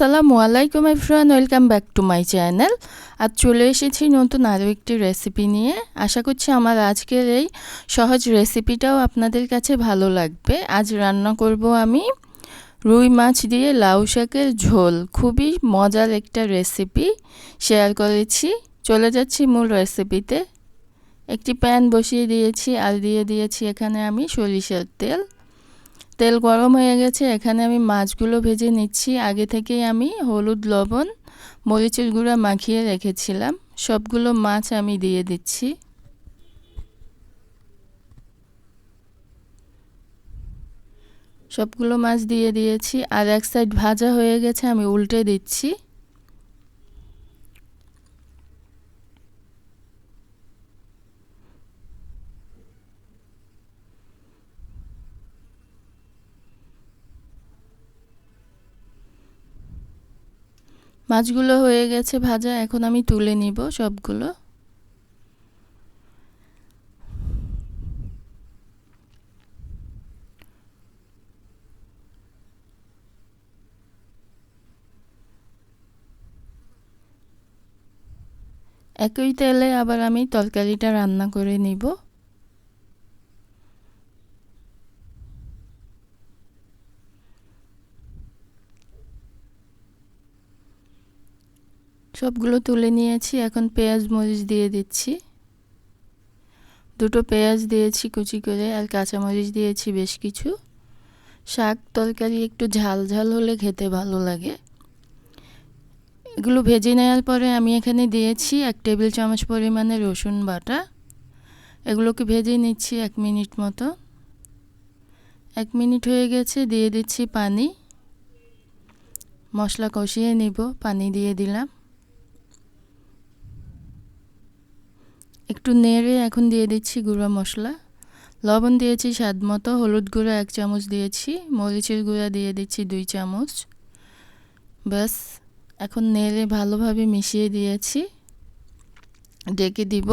আসসালামু আলাইকুম everyone, welcome back to my channel. আজ চলে এসেছি নতুন আরও একটি রেসিপি নিয়ে। আশা করছি আমার আজকের এই সহজ রেসিপিটাও আপনাদের কাছে ভালো লাগবে। আজ রান্না করব আমি রুই মাছ দিয়ে লাউ শাকের ঝোল। খুবই মজার একটা রেসিপি শেয়ার করেছি। চলে যাচ্ছি মূল রেসিপিতে। একটি প্যান বসিয়ে দিয়েছি আর দিয়ে দিয়েছি এখানে আমি সরিষার তেল। তেল গরম হয়ে গেছে, এখানে আমি মাছগুলো ভেজে নিচ্ছি। আগে থেকেই আমি হলুদ, লবণ, মরিচের গুঁড়া মাখিয়ে রেখেছিলাম। সবগুলো মাছ আমি দিয়ে দিচ্ছি। সবগুলো মাছ দিয়ে দিয়েছি। আর এক সাইড ভাজা হয়ে গেছে, আমি উল্টে দিচ্ছি। মাছগুলো হয়ে গেছে ভাজা, এখন আমি তুলে নিব সবগুলো। একই তেলে আবার আমি তরকারিটা রান্না করে নিব। সবগুলো তুলে নিয়েছি, এখন পেঁয়াজ মরিচ দিয়ে দিচ্ছি। দুটো পেঁয়াজ দিয়েছি কুচি করে আর কাঁচামরিচ দিয়েছি বেশ কিছু। শাক তরকারি একটু ঝাল ঝাল হলে খেতে ভালো লাগে। এগুলো ভেজে নেওয়ার পরে আমি এখানে দিয়েছি এক টেবিল চামচ পরিমাণে রসুন বাটা। এগুলোকে ভেজে নিচ্ছি এক মিনিট মতো। এক মিনিট হয়ে গেছে, দিয়ে দিচ্ছি পানি। মশলা কষিয়ে নিব, পানি দিয়ে দিলাম। একটু নেড়ে এখন দিয়ে দিচ্ছি গুঁড়ো মশলা। লবণ দিয়েছি স্বাদ মতো, হলুদ গুঁড়া এক চামচ দিয়েছি, মরিচের গুঁড়া দিয়ে দিচ্ছি দুই চামচ। ব্যাস, এখন নেড়ে ভালোভাবে মিশিয়ে দিয়েছি। ডেকে দিব।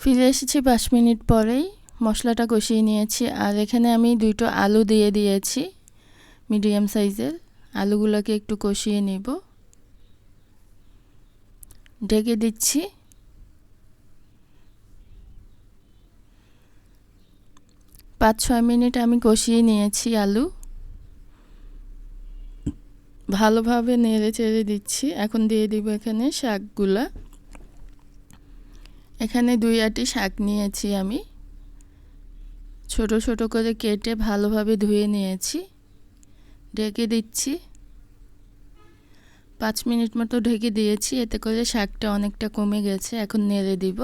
ফিরে এসেছি পাঁচ মিনিট পরেই। মশলাটা কষিয়ে নিয়েছি আর এখানে আমি দুটো আলু দিয়ে দিয়েছি, মিডিয়াম সাইজের। আলুগুলোকে একটু কষিয়ে নেব। ঢেকে দিচ্ছি। পাঁচ ছয় মিনিট আমি কষিয়ে নিয়েছি আলু। ভালোভাবে নেড়ে চেড়ে দিচ্ছি। এখন দিয়ে দিব এখানে শাকগুলা। এখানে দুই আটি শাক নিয়েছি আমি। ছোট ছোট করে কেটে ভালোভাবে ধুয়ে নিয়েছি। ঢেকে দিচ্ছি। পাঁচ মিনিট মতো ঢেকে দিয়েছি, এতে করে শাকটা অনেকটা কমে গেছে, এখন নেড়ে দিব।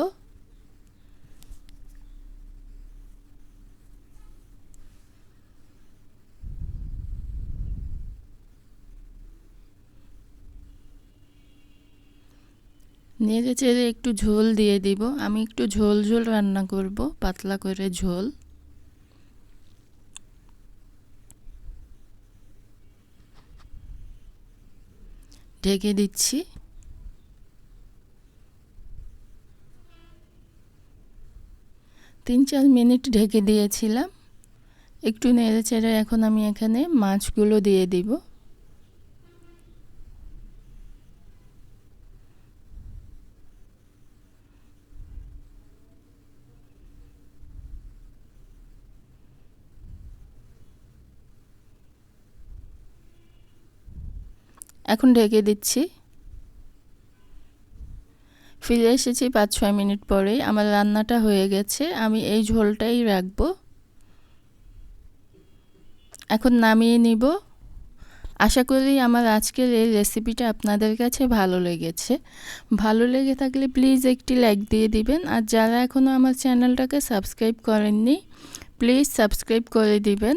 নেড়ে চেড়ে একটু ঝোল দিয়ে দিব। আমি একটু ঝোল ঝোল রান্না করব, পাতলা করে ঝোল। ঢেকে দিচ্ছি। তিন চার মিনিট ঢেকে দিয়েছিলাম। একটু নেড়ে চেড়ে এখন আমি এখানে মাছগুলো দিয়ে দিব। এখন ঢেকে দিচ্ছি। ফিরে এসেছি পাঁচ ছয় মিনিট পরেই আমার রান্নাটা হয়ে গেছে। আমি এই ঝোলটাই রাখব। এখন নামিয়ে নিব। আশা করি আমার আজকের এই রেসিপিটা আপনাদের কাছে ভালো লেগেছে। ভালো লেগে থাকলে প্লিজ একটি লাইক দিয়ে দিবেন। আর যারা এখনও আমার চ্যানেলটাকে সাবস্ক্রাইব করেননি, প্লিজ সাবস্ক্রাইব করে দিবেন।